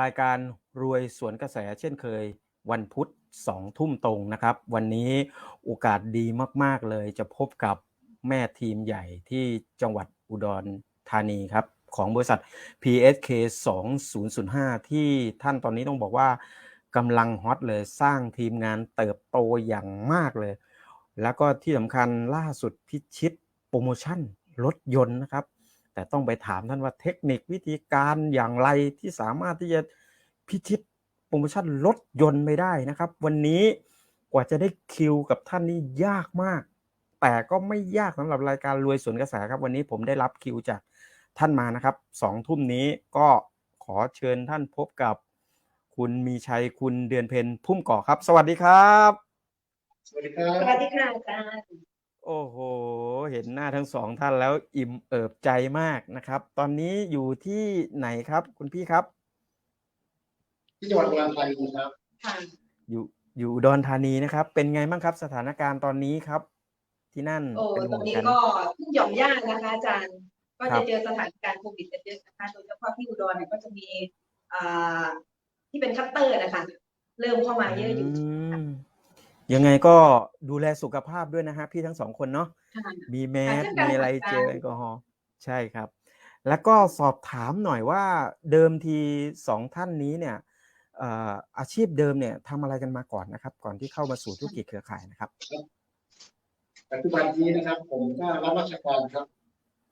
รายการรวยสวนกระแสเช่นเคย วันพุธสองทุ่มตรงนะครับ วันนี้โอกาสดีมาก ๆ เลยจะพบกับแม่ทีมใหญ่ที่จังหวัดอุดรธานีครับ ของบริษัท PSK 2005 ที่ท่านตอนนี้ต้องบอกว่ากำลังฮอตเลยสร้างทีมงานเติบโตอย่างมากเลย แล้วก็ที่สำคัญล่าสุดพิชิตโปรโมชั่นรถยนต์นะครับ แต่ต้องไปถามท่านว่าเทคนิควิธีการอย่างไรที่สามารถที่จะพิชิตโปรโมชั่นรถยนต์ไม่ได้นะครับ วันนี้กว่าจะได้คิวกับท่านนี่ยากมาก แต่ก็ไม่ยากสำหรับรายการรวยสวนกระแสครับ วันนี้ผมได้รับคิวจากท่านมานะครับสองทุ่มนี้ก็ขอเชิญท่านพบกับคุณมีชัยคุณเดือนเพ็ญพุ่มก่อครับ สวัสดีครับ สวัสดีครับ สวัสดีค่ะอาจารย์ โอ้โห เห็นหน้าทั้งสองท่านแล้วอิ่มเอิบใจมากนะครับ ตอนนี้อยู่ที่ไหนครับ คุณพี่ครับ ที่จังหวัดอุดรธานีครับ ค่ะอยู่อยู่อุดรธานีนะครับ เป็นไงบ้างครับ สถานการณ์ตอนนี้ครับ ที่นั่นโอ้เป็นตห่อวนงนี้กัน ก็เพิ่งหย่อมย่างนะคะ อาจารย์ ก็ครัจะบ เจอสถานการณ์โควิดกันเยอะนะคะ โดยเฉพาะที่อุดรเนี่ยก็จะมีอ่าที่เป็นคัตเตอร์นะคะ เริ่มเข้ามาเยอะอยู่ม ยังไงก็ดูแลสุขภาพด้วยนะฮะพี่ทั้งสองคนเนาะค่ะมีแมสค่ะเช่นกันมีอะไรค่ะเจลแอลกอฮอล์ใช่ครับ แล้วก็สอบถามหน่อยว่าเดิมทีสองท่านนี้เนี่ยเอ่ออาชีพเดิมเนี่ยทำอะไรกันมาก่อนนะครับ ก่อนที่เข้ามาสู่ธุรกิจเครือข่ายนะครับ ปัจจุบันนี้นะครับ ผมก็รับราชการครับ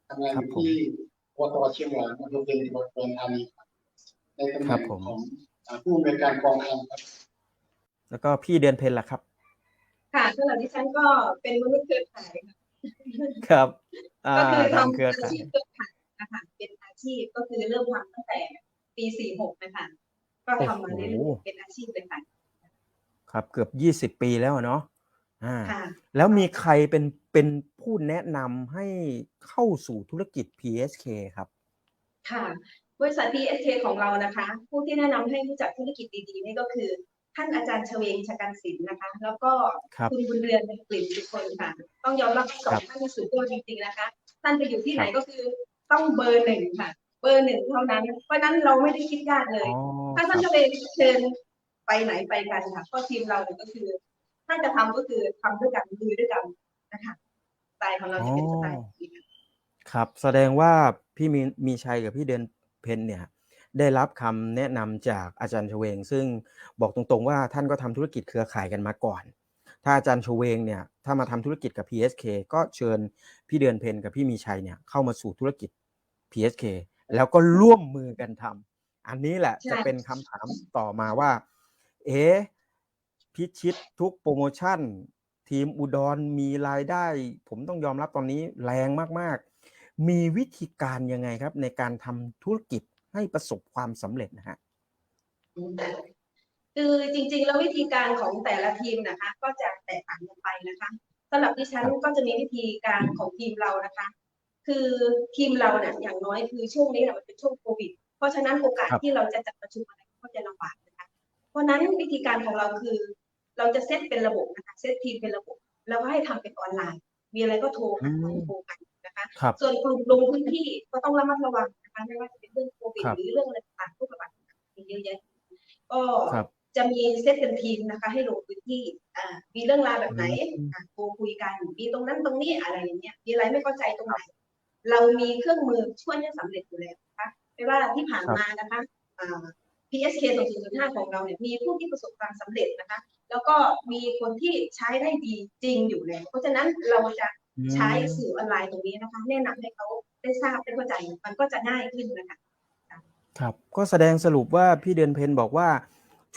ทำงานอยู่ที่วตเชียงหวานอำเภอเพ็ญจังหวัดอุดรธานีครับในตำแหครัน่บงผมของอ่าผู้อำนวยการกองคลังครับ แล้วก็พี่เดือนเพ็ญล่ะครับ ค่ะสำหรับดิฉันก็เป็นมนุษย์เครือข่ายค่ะครับอ่าก็คือทำทำเครืออาข่ายชีพเครือข่ายนะคะเป็นอาชีพก็คือเริ่มทำตั้งแต่ปี46นะคะก็ทำมาเรื่อยๆเป็นอาชีพเลยค่ะครับเกือบยี่สิบปีแล้วเนาะอ่าค่ะแล้วมีใครเป็นเป็นผู้แนะนำให้เข้าสู่ธุรกิจ PSK ครับ ค่ะบริษัท PSK ของเรานะคะ ผู้ที่แนะนำให้รู้จักธุรกิจดีๆนี่ก็คือ ท่านอาจารย์เฉวงชกันศิลป์นะคะ แล้วก็ครับคุณบุญเรือนกลิ่นสุคนค่ะ ต้องยอมรับว่าสองท่านที่สุดยอดจริงๆนะคะ ท่านไปอยู่ที่ไหนครับก็คือต้องเบอร์หนึ่งค่ะ เบอร์หนึ่งเท่านั้น เพราะฉะนั้นเราไม่ได้คิดยากเลยอ๋อถ้าคท่ารันบจะไปเชิญไปไหนไปกันค่ะก็ทีมเราเนี่ยก็คือถ้าจะทำก็คือทำด้วยกันดูด้วยกันนะคะสไตล์ของเราจะเป็นสไตล์แบบนี้ค่ะครับ แสดงว่าพี่มีมีชัยกับพี่เดือนเพ็ญเนี่ย ได้รับคำแนะนำจากอาจารย์ชเวง ซึ่งบอกตรงๆว่าท่านก็ทำธุรกิจเครือข่ายกันมาก่อน ถ้าอาจารย์ชเวงเนี่ยถ้ามาทำธุรกิจกับ PSK ก็เชิญพี่เดือนเพ็ญกับพี่มีชัยเนี่ยเข้ามาสู่ธุรกิจ PSK แล้วก็ร่วมมือกันทำอันนี้แหละใช่จะเป็นคำถามต่อมาว่า เอ๊ะพิชิตทุกโปรโมชั่น ทีมอุดรมีรายได้ ผมต้องยอมรับตอนนี้แรงมากๆ มีวิธีการยังไงครับในการทำธุรกิจ ให้ประสบความสำเร็จนะฮะ คือจริงๆ แล้ววิธีการของแต่ละทีมนะคะ ก็จะแตกต่างกันไปนะคะสำหรับดิฉันครับก็จะมีวิธีการของทีมเรานะคะ คือทีมเราเนี่ยอย่างน้อยคือช่วงนี้เนี่ยมันเป็นช่วงโควิด เพราะฉะนั้นโอกาสครับ ที่เราจะจัดประชุมอะไรก็จะลำบากนะคะ เพราะฉะนั้นวิธีการของเราคือ เราจะเซตเป็นระบบนะคะเซตทีมเป็นระบบ แล้วก็ให้ทำเป็นออนไลน์ มีอะไรก็โทรหากันโทรกันนะคะ ครับ ส่วนกลุ่มลงพื้นที่ก็ต้องระมัดระวังนะคะไม่ว่าจะเป็น เรื่องโควิดครับหรือเรื่องอะไรต่างๆทุกระบาดมีเยอะแยะก็ครับจะมีเซตเป็นทีมนะคะ ให้ลงพื้นที่อ่ามีเรื่องราวแบบไหนอืมอะโทรคุยกันมีตรงนั้นตรงนี้อะไรอย่างเงี้ยมีอะไรไม่เข้าใจตรงไหนเรามีเครื่องมือช่วยให้สำเร็จอยู่แล้วนะคะไม่ว่าที่ผ่านมานะคะอ่า PSK 2005 ของเราเนี่ยมีผู้ที่ประสบความสำเร็จนะคะ แล้วก็มีคนที่ใช้ได้ดีจริงอยู่แล้ว เพราะฉะนั้นเราจะใช้สื่อออนไลน์ตรงนี้นะคะ แนะนำให้เขาได้ทราบได้เข้าใจมันก็จะง่ายขึ้นนะคะ ครับ ก็แสดงสรุปว่าพี่เดือนเพ็ญบอกว่า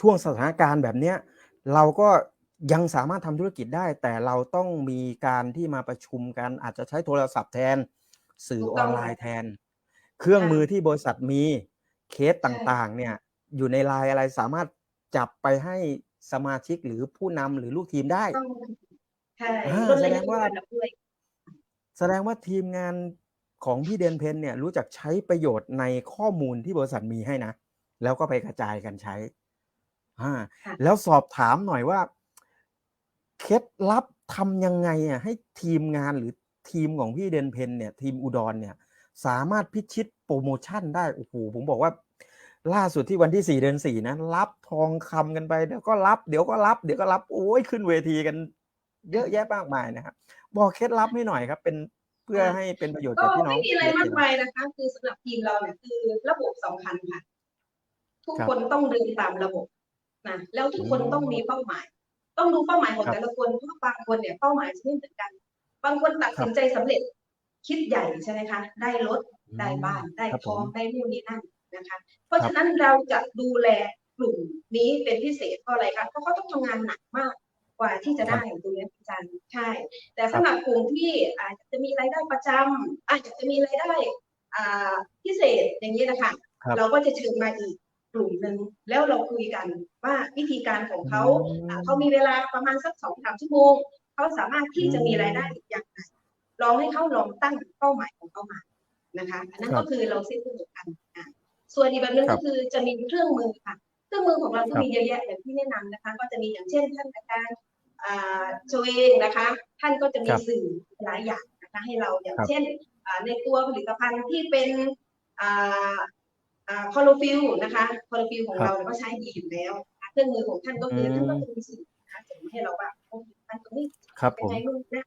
ช่วงสถานการณ์แบบเนี้ยเราก็ยังสามารถทำธุรกิจได้ แต่เราต้องมีการที่มาประชุมกันอาจจะใช้โทรศัพท์แทน สื่อออนไลน์แทน เครื่องมือที่บริษัทมีเคสต่างๆ เนี่ยอยู่ในไลน์อะไรสามารถจับไปให้สมาชิกหรือผู้นำหรือลูกทีมได้ต้องใช่อ่าลดระแสดยะงว่าเวลาด้วยแสดงว่าทีมงาน ของพี่เดือนเพ็ญเนี่ยรู้จักใช้ประโยชน์ในข้อมูลที่บริษัทมีให้นะ แล้วก็ไปกระจายกันใช้อ่าค่ะแล้วสอบถามหน่อยว่าเคล็ดลับทำยังไงอะให้ทีมงานหรือทีมของพี่เดือนเพ็ญเนี่ยทีมอุดรเนี่ยสามารถพิชิตโปรโมชั่นได้โอ้โหผมบอกว่าล่าสุดที่วันที่สี่เดือนสี่นะ รับทองคำกันไปเดี๋ยวก็รับเดี๋ยวก็รับเดี๋ยวก็รับโอ้ยขึ้นเวทีกัน เยอะแยะมากมายนะครับ บอกเคล็ดลับให้หน่อยครับ เป็นเพื่อให้เป็นประโยชน์ก็กับพี่น้องไม่มีอะไรมากมายนะคะ คือสำหรับทีมเราเนี่ยคือระบบสำคัญค่ะ ทุกคนต้องเดินตามระบบนะแล้วทุกคนต้องมีเป้าหมาย ต้องดูเป้าหมายของแต่ละคนเพราะบางคนเนี่ยเป้าหมายจะไม่เหมือนกัน บางคนตัดสินใจสำเร็จคิดใหญ่ใช่ไหมคะ ได้รถได้บ้านได้ครับทผองมได้นู่นนี่นั่นนะคะ เพราะฉะนั้นเราจะดูแลกลุ่มนี้เป็นพิเศษเพราะอะไรคะเพราะเขาต้องทำงานหนักมาก กว่าที่จะได้ตรงนี้อาจารย์ใช่ แต่สำหรับกลุ่มที่อาจจะมีรายได้ประจำอาจจะมีรายได้อ่าพิเศษอย่างนี้นะคะครับเราก็จะเชิญมาอีกกลุ่มหนึ่งแล้วเราคุยกันว่าวิธีการของเขาอืมอ่าเขามีเวลาประมาณสักสองสามชั่วโมงเขาสามารถที่จะมีรายได้อย่างไรลองให้เขาลองตั้งเป้าหมายของเขามานะคะอันนั้นครัก็บคือเราเซ็ตเพื่อกันอะส่วนอีกแบบหนึงครัก็บคือจะมีเครื่องมือค่ะ เครื่องมือของเราก็ครับมีเยอะแยะอย่างที่แนะนำนะคะ ก็จะมีอย่างเช่นท่านอาจารย์อ่า โจเองนะคะ ท่านก็จะมีครับสื่อหลายอย่างนะคะให้เราอย่างครับเช่นอ่าในตัวผลิตภัณฑ์ที่เป็นอ่าอ่าคอโลฟิลนะคะคอโลฟิลของครับเราเนี่ยก็ใช้ดีอยู่แล้วนะคะเครื่องมือของท่านก็คืออมท่านก็จะมีสื่อนะคะส่งมาให้เราว่าโอ้ท่านตรงนี้ครับเป็ผนมไงนู่นนะ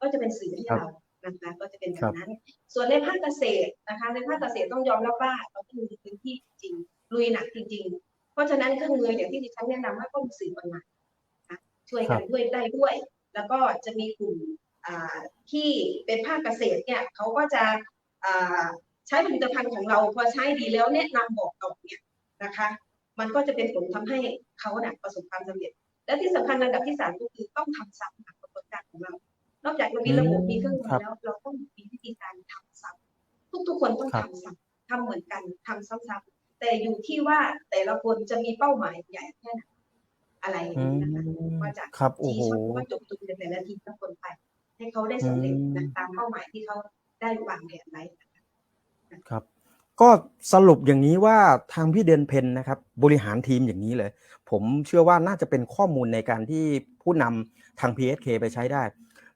ก็จะเป็นสื่อให้ครับเรานะคะก็จะเป็นแบครับบนั้น ส่วนในภาคเกษตรนะคะในภาคเกษตรต้องยอมรับว่าเราต้องมีพื้นที่จริงลุยหนักจริง ๆ เพราะฉะนั้นเครื่องมืออย่างที่ดิฉันแนะนำว่าก็มีสื่อออนไลน์นะคะ ช่วยกันด้วยได้ด้วย แล้วก็จะมีกลุ่มอ่าที่เป็นภาคเกษตรเนี่ยเขาก็จะอ่าใช้ผลิตภัณฑ์ของเราพอใช้ดีแล้วแนะนำบอกต่อเนี่ยนะคะ มันก็จะเป็นผลทำให้เขาน่ะประสบความสำเร็จ และที่สำคัญระดับที่สามก็คือต้องทำซ้ำกับกระบวนการของเรา นอกจากเรามีระบบอืมมีเครื่องมืครัอบแล้ว เราต้องมีวิธีการทำซ้ำทุกๆคนต้องครับทำซ้ำทำเหมือนกันทำซ้ำๆแต่อยู่ที่ว่าแต่ละคนจะมีเป้าหมายใหญ่แค่ไหน อะไรอย่างอืนี้มนะคะก็จะครับโอ้ชี้โหช่องว่าจบจุดในแต่ละทีละคนไป ให้เขาได้สำเร็จนะอืมตามเป้าหมายที่เขาได้วางแผนไว้นะคะครับ ก็สรุปอย่างนี้ว่าทางพี่เดือนเพนนะครับ บริหารทีมอย่างนี้เลย ผมเชื่อว่าน่าจะเป็นข้อมูลในการที่ผู้นำทาง PSK ไปใช้ได้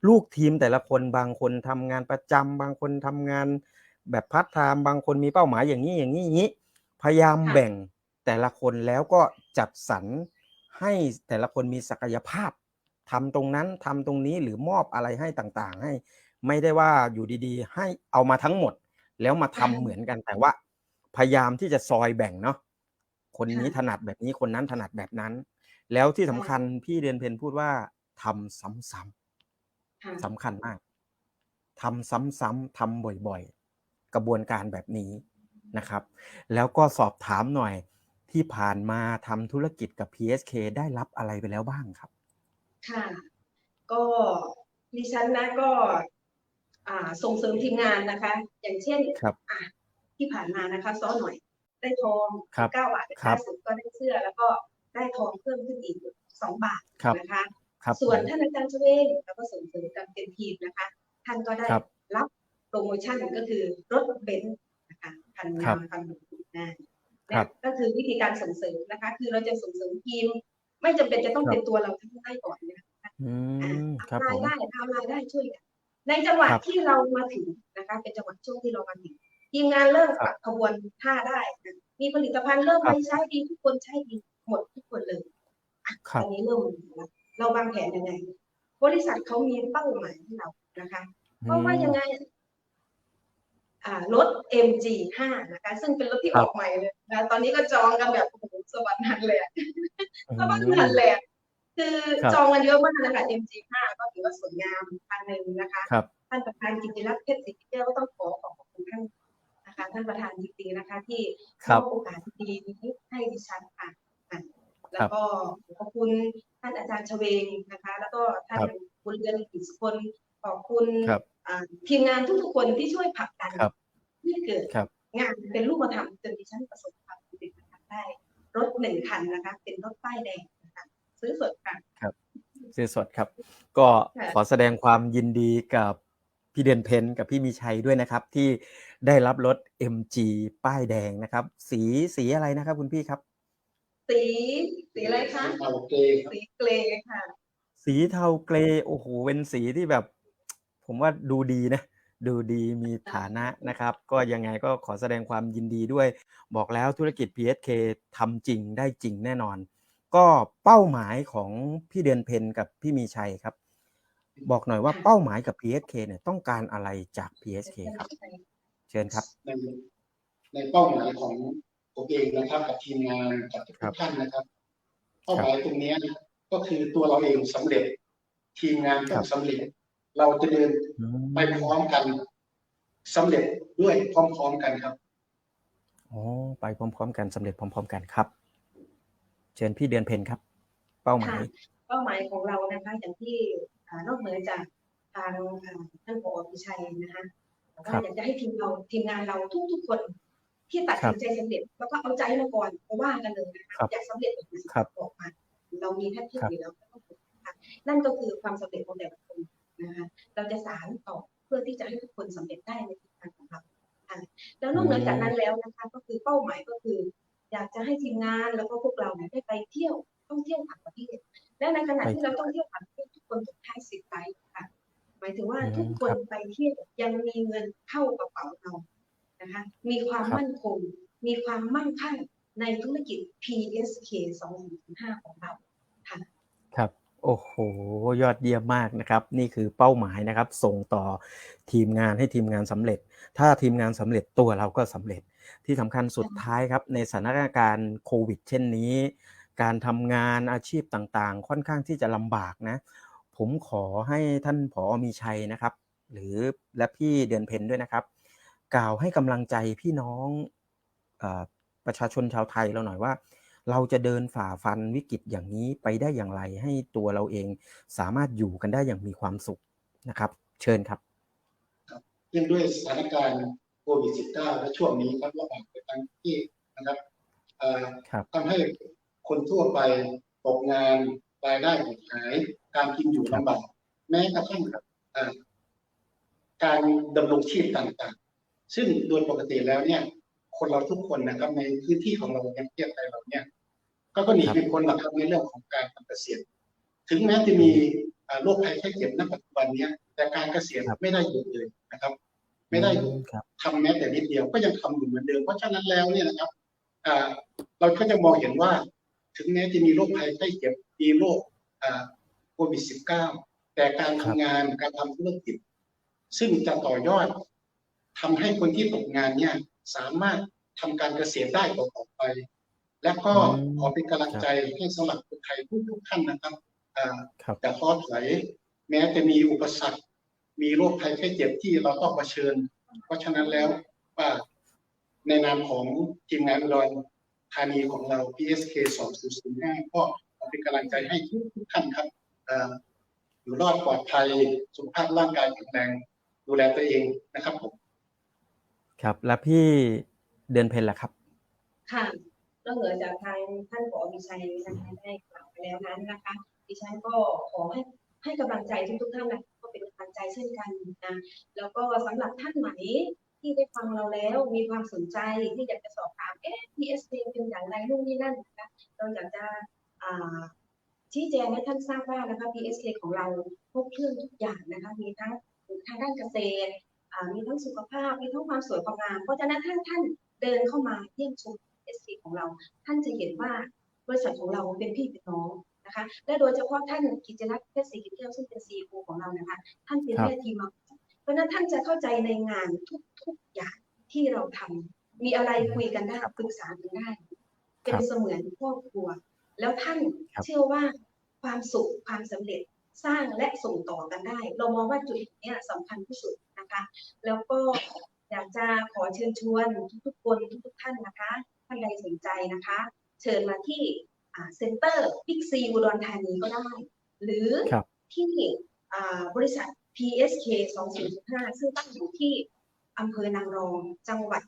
ลูกทีมแต่ละคนบางคนทำงานประจำบางคนทำงานแบบพาร์ทไทม์บางคนมีเป้าหมายอย่างนี้อย่างนี้อย่างนี้ พยายามค่ะแบ่งแต่ละคนแล้วก็จัดสรร ให้แต่ละคนมีศักยภาพทำตรงนั้นทำตรงนี้หรือมอบอะไรให้ต่างๆ ให้ไม่ได้ว่าอยู่ดีๆ ให้เอามาทั้งหมด แล้วมาทำค่ะเหมือนกันแต่ว่า พยายามที่จะซอยแบ่งเนาะคนนี้ค่ะถนัดแบบนี้คนนั้นถนัดแบบนั้น แล้วที่สำใช่คัญพี่เดือนเพนพูดว่าทำซ้ำค่ะๆสำคัญมากทำซ้ำๆทำบ่อยๆ กระบวนการแบบนี้นะครับ แล้วก็สอบถามหน่อย ที่ผ่านมาทำธุรกิจกับ PSK ได้รับอะไรไปแล้วบ้างครับ ค่ะ ก็ดิฉันนะก็อ่าส่งเสริมทีมงานนะคะ อย่างเช่นครับอะที่ผ่านมานะคะซ้อหน่อย ได้ทองครับเก้าบาทครัล่าบสุดก็ได้เสื้อ แล้วก็ได้ทองเพิ่มขึ้นอีกสองบาทครับนะคะครับส่วนผมท่านอาจารย์ชเวงแล้วก็ส่งเสริมกันเป็นทีมนะคะ ท่านก็ได้ครับรับโปรโมชั่นก็คือรถเบนซ์นะคะคันครังาบมคันหนึ่งนะครั นะบก็คือวิธีการส่งเสริมนะคะ คือเราจะส่งเสริมทีม ไม่จำเป็นจะต้องครับเป็นตัวเราทั้งได้ก่อนนะคะอืมครับรายผมได้ทำรายได้ช่วยกันในจังหวะครับที่เรามาถึงนะคะ เป็นจังหวะช่วงที่เรามาถึงทีมงานเริ่มคปรับรับขบวนท่าได้นะมีผลิตภัณฑ์เริ่มครับไปใช้ดีทุกคนใช้ดีหมดทุกคนเลยอะครับอันนี้เริ่มแล้วเราวางแผนยังไง บริษัทเขามีเป้าหมายให้เรานะคะเพราะว่ายังไงอ่า รถ MG5 นะคะซึ่งเป็นรถที่ครัอบอกใหม่เลยนะตอนนี้ก็จองกันแบบโอ้โหสวรรค์หันเลยอะอืสวรรค์มหันเลยอะคือครับจองกันเยอะมากนะคะ MG5 ก็ถือว่าสวยงามคันหนึ่งนะคะครับท่านประธานกิติรัตน์เพชรศรีเจ้าก็ต้องขอขอบคุณท่านนะคะท่านประธานจริงๆนะคะ ที่ครับมอบโอกาสดีนี้ให้ดิฉันค่ะอะแล้วก็ขอบคุณท่านอาจารย์ชเวงนะคะ แล้วก็ท่านครับบุญเรือนกิจสุคนขอบคุณครับอ่าทีมงานทุกๆคนที่ช่วยผลักดันครับให้ เกิดครับงานเป็นรูปธรรมจนดิฉันประสบความสำเร็จนะคะได้ รถหนึ่งคันนะคะ เป็นรถป้ายแดงนะคะซื้อสดค่ะซื้อสดครับ ก็ค่ะขอแสดงความยินดีกับพี่เดนเพนกับพี่มีชัยด้วยนะครับ ที่ได้รับรถ MG ป้ายแดงนะครับ สีสีอะไรนะครับ คุณพี่ครับ สีสีอะไรคะเอาเกครับสีเกรย์ค่ะ สีเทาเกรย์โอ้โหเป็นสีที่แบบ ผมว่าดูดีนะ ดูดีมีฐานะนะครับ ก็ยังไงก็ขอแสดงความยินดีด้วย บอกแล้วธุรกิจ PSK ทำจริงได้จริงแน่นอน ก็เป้าหมายของพี่เดือนเพนกับพี่มีชัยครับ บอกหน่อยว่าเป้าหมายกับ PSK เนี่ยต้องการอะไรจาก PSK ครับ เชิญครับ ในในเป้าหมายของผมเองนะครับกับทีมงานกับทุครักบท่านนะครับ เป้าหมายตรงเนี้ยก็คือตัวเราเองสำเร็จ ทีมงานต้องสำเร็จ เราจะเดินอืมไปพร้อมกันสำเร็จด้วยพร้อม ๆกันครับอ๋อไปพร้อม ๆ กันสำเร็จพร้อม ๆ กันครับ เชิญพี่เดือนเพนครับ เป้าหมายค่ะเป้าหมายของเรานะคะอย่างที่อ่านอกเหนือจากทางอ่าท่านผอพิชัยนะคะแต่ว่าครับอยากจะให้ทีมเราทีมงานเราทุกๆคนที่ตัดสินใจสำเร็จแล้วก็เอาใจมาก่อนเพราะว่ากันเลยนะคะครับอยากสำเร็จแบบไหนครับบอกมาเรามีแพทย์ที่ครับอยู่แล้วนะคะนั่นก็คือความสำเร็จของแต่ละคน นะคะเราจะสานต่อเพื่อที่จะให้ทุกคนสำเร็จได้ในทิศทางของเราค่ะแล้วนอกเหนือจากนั้นแล้วนะคะก็คือเป้าหมายก็คือ อยากจะให้ทีมงานแล้วก็พวกเราเนี่ยได้ไปเที่ยวท่องเที่ยวต่างประเทศและในขณะที่เราต้องเที่ยวต่างประเทศทุกคนต้องใช้สิทธิ์ไปค่ะหมายถึงว่าอืมทุกคนครับไปเที่ยวยังมีเงินเข้ากระเป๋าเรานะคะมีความครับมั่นคง มีความมั่งคั่งในธุรกิจ PSK 2005ของเราค่ะครับ โอ้โห ยอดเยี่ยมมากนะครับ นี่คือเป้าหมายนะครับ ส่งต่อทีมงานให้ทีมงานสำเร็จ ถ้าทีมงานสำเร็จตัวเราก็สำเร็จ ที่สำคัญสุดท้ายครับ ในสถานการณ์โควิด เช่นนี้ การทำงานอาชีพต่างๆ ค่อนข้างที่จะลำบากนะ ผมขอให้ท่านผอมีชัยนะครับ หรือและพี่เดือนเพ็ญด้วยนะครับ กล่าวให้กำลังใจพี่น้องอประชาชนชาวไทยเราหน่อยว่า เราจะเดินฝ่าฟันวิกฤตอย่างนี้ไปได้อย่างไร ให้ตัวเราเองสามารถอยู่กันได้อย่างมีความสุขนะครับ เชิญครับเนื่องด้วยสถานการณ์โควิด -19 และช่วงนี้ครับระบาดไปทั้งที่นะครับเอ่อครับทำให้คนทั่วไปตกงานรายได้หดหาย การกินอยู่ลำบากแม้กระทั่งเอ่อการดำรงชีพต่างๆ ซึ่งโดยปกติแล้วเนี่ย คนเราทุกคนนะครับในพื้นที่ของเราในประเทศไทยเราเนี่ย ก็ก็หนีครับเป็นคนหลักครับในเรื่องของการทำเกษตรถึงแม้จะมีเอ่อโรคภัยไข้เจ็บณปัจจุบันเนี้ยแต่การเกษียณครับไม่ได้หยุดเลยนะครับ ไม่ได้หยุดอืครับทำแม้แต่นิดเดียวก็ยังทำอยู่เหมือนเดิมเพราะฉะนั้นแล้วเนี่ยนะครับอ่าเราก็จะมองเห็นว่า ถึงแม้จะมีโรคภัยไข้เจ็บมีโรคอ่าโควิด -19 แต่การครัทำบงานการทำธุรกิจ ซึ่งจะต่อยอดทำให้คนที่ตกงานเนี่ยสามารถทำการเกษตรได้ต่อไป และก็อืมขอเป็นกำลังใจให้สำหรับคนไทยทุกทุกๆท่านนะครับอ่าครับแต่ท้อถอยแม้จะมีอุปสรรค มีโรคภัยไข้เจ็บที่เราต้องเผชิญ เพราะฉะนั้นแล้วว่าในนามของทีมงานอุดรธานีของเรา PSK 2005ก็ขอเป็นกำลังใจให้ทุกทุกท่านครับเอ่ออยู่รอดปลอดภัยสุขภาพร่างกายแข็งแรงดูแลตัวเองนะครับผมครับ แล้วพี่เดือนเพ็ญล่ะครับ ค่ะ นอกเหนือจากทางท่านผอมีชัยนะคะได้กล่าวไปแล้วนั้นนะคะ ดิฉันก็ขอให้ให้กำลังใจทุกทุกๆท่านนะก็เป็นกำลังใจเช่นกันนะแล้วก็สำหรับท่านไหนที่ได้ฟังเราแล้วมีความสนใจที่อยากจะสอบถามเอ๊ะ PSP เป็นอย่างไรนู่นนี่นั่นนะคะเราอยากจะอ่าชี้แจงให้ท่านทราบว่านะคะ PSK ของเราครบเครื่องทุกอย่างนะคะมีทั้งทางด้านเกษตรอ่ามีทั้งสุขภาพมีทั้งความสวยความงามเพราะฉะนั้นถ้าท่านเดินเข้ามาเยี่ยมชม PSK ของเรา ท่านจะเห็นว่าบริษัทของเราเป็นพี่เป็นน้องนะคะ และโดยเฉพาะท่านกิจรัตน์เพชรศรีกิจเที่ยวซึ่งเป็นซีอของเรานะคะ ท่านเป็นครับแม่ทีมมาก่อนเพราะฉะนั้นท่านจะเข้าใจในงานทุกๆอย่างที่เราทำมีอะไรคุยกันได้ปรึกษากันได้ เป็นเสมือนครอบครัว แล้วท่านครับเชื่อว่าความสุขความสำเร็จสร้างและส่งต่อกันได้ เรามองว่าจุดเนี้ยสำคัญที่สุดนะคะ แล้วก็อยากจะขอเชิญชวนทุกๆคนทุกๆท่านนะคะ ท่านใดสนใจนะคะ เชิญมาที่เซ็นเตอร์บิ๊กซีอุดรธานีก็ได้ หรือครับที่อ่าบริษัท PSK 2015ซึ่งตั้งอยู่ที่อำเภอนางรองจังหวัด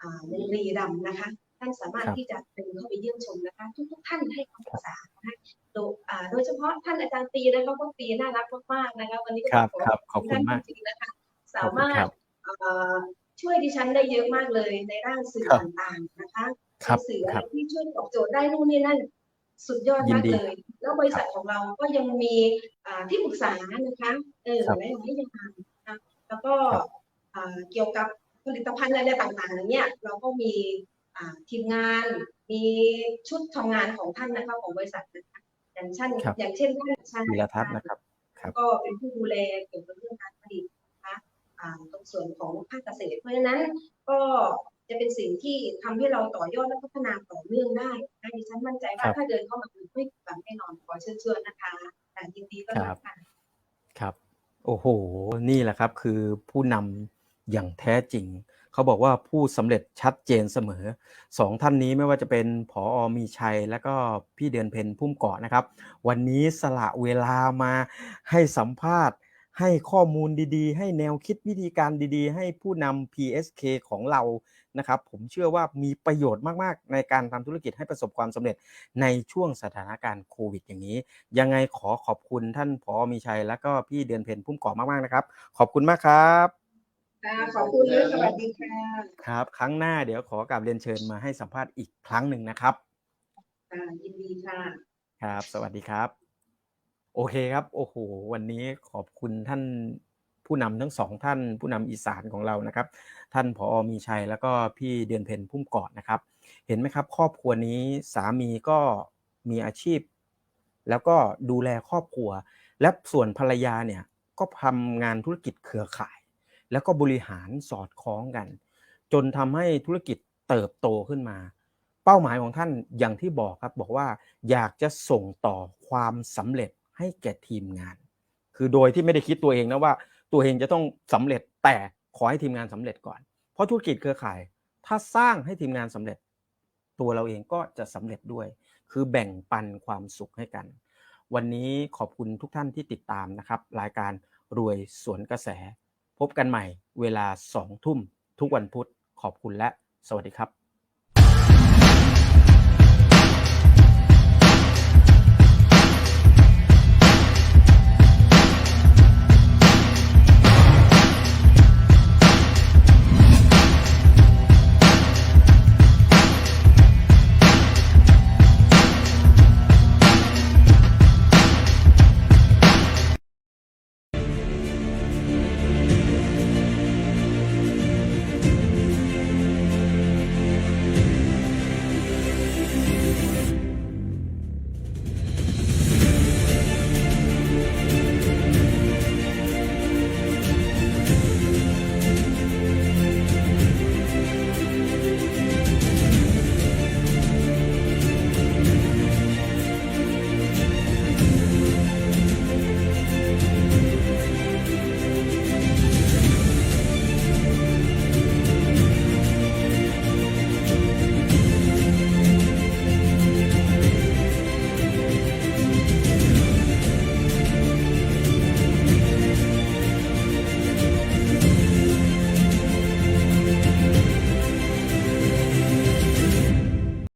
อ่าบุรีรัมย์นะคะ ท่านสามารถครับที่จะเดินเข้าไปเยี่ยมชมนะคะ ทุกๆท่านให้คำปรึกษานะคะโดยอ่าโดยเฉพาะท่านอาจารย์ปีนะคะเพราะปีน่ารักมากๆนะคะวันนี้ก็ครับขอครับขอบคุณท่านมากจริงๆนะคะขอสาบคุณมารคถรับเอ่อช่วยดิฉันได้เยอะมากเลยในด้านสื่อครับต่างๆนะคะ ครับสื่อคอะไรรับที่ช่วยตอบโจทย์ได้นู่นนี่นั่น สุดยอดยินมากดีเลย แล้วบริษัทของเราก็ยังมีอ่าที่ปรึกษานะคะเออครับหลายๆอย่างนะคะแล้วก็ครับอ่าเกี่ยวกับผลิตภัณฑ์อะไรต่างๆอย่างเงี้ยเราก็มีอ่าทีมงานมีชุดทำงานของท่านนะคะของบริษัทนะคะอย่างเช่นครับอย่างเช่นท่านชาญธีรทัศน์นะครับครับก็เป็นผู้ดูแลเกี่ยวกับเรื่องการผลิตนะคะอ่าตรงส่วนของภาคเกษตรเพราะฉะนั้นก็ จะเป็นสิ่งที่ทำให้เราต่อยอดและพัฒนาต่อเนื่องได้นะดิฉันมั่นใจว่าครับถ้าเดินเข้ามาคือไม่ผิดหวังแน่นอนขอเชิญชวนนะคะอ่ายินดีต้อนรับค่ะครับโอ้โห นี่แหละครับคือผู้นำอย่างแท้จริง เขาบอกว่าผู้สำเร็จชัดเจนเสมอสองท่านนี้ไม่ว่าจะเป็นผออมีชัย และก็พี่เดือนเพนพุ่มเกาะนะครับ วันนี้สละเวลามาให้สัมภาษณ์ ให้ข้อมูลดีๆ ให้แนวคิดวิธีการดีๆ ให้ผู้นำ PSK ของเรา นะครับผมเชื่อว่ามีประโยชน์มากๆ ในการทำธุรกิจให้ประสบความสำเร็จในช่วงสถานการณ์โควิด อย่างนี้ ยังไงขอขอบคุณท่านผอมีชัย แล้วก็พี่เดือนเพนพุ่มเกาะมากๆนะครับ ขอบคุณมากครับค่ะขอบคุณและสวัสดีค่ะครับ ครั้งหน้าเดี๋ยวขอกลับเรียนเชิญมาให้สัมภาษณ์อีกครั้งหนึ่งนะครับค่ะยินดีค่ะครับ สวัสดีครับ โอเคครับ โอ้โห วันนี้ขอบคุณท่านผู้นำทั้งสองท่านผู้นำอีสานของเรานะครับ ท่านผอมีชัยแล้วก็พี่เดือนเพ็ญพุ่มกาะนะครับ เห็นไหมครับ ครอบครัวนี้สามีก็มีอาชีพ แล้วก็ดูแลครอบครัว และส่วนภรรยาเนี่ยก็ทำงานธุรกิจเครือข่าย แล้วก็บริหารสอดคล้องกัน จนทำให้ธุรกิจเติบโตขึ้นมา เป้าหมายของท่านอย่างที่บอกครับบอกว่าอยากจะส่งต่อความสำเร็จให้แก่ทีมงาน คือโดยที่ไม่ได้คิดตัวเองนะว่า ตัวเองจะต้องสำเร็จแต่ ขอให้ทีมงานสำเร็จก่อน เพราะธุรกิจเครือข่าย ถ้าสร้างให้ทีมงานสำเร็จ ตัวเราเองก็จะสำเร็จด้วย คือแบ่งปันความสุขให้กัน วันนี้ขอบคุณทุกท่านที่ติดตามนะครับ รายการรวยสวนกระแส พบกันใหม่เวลาสองทุ่มทุกวันพุธขอบคุณและสวัสดีครับ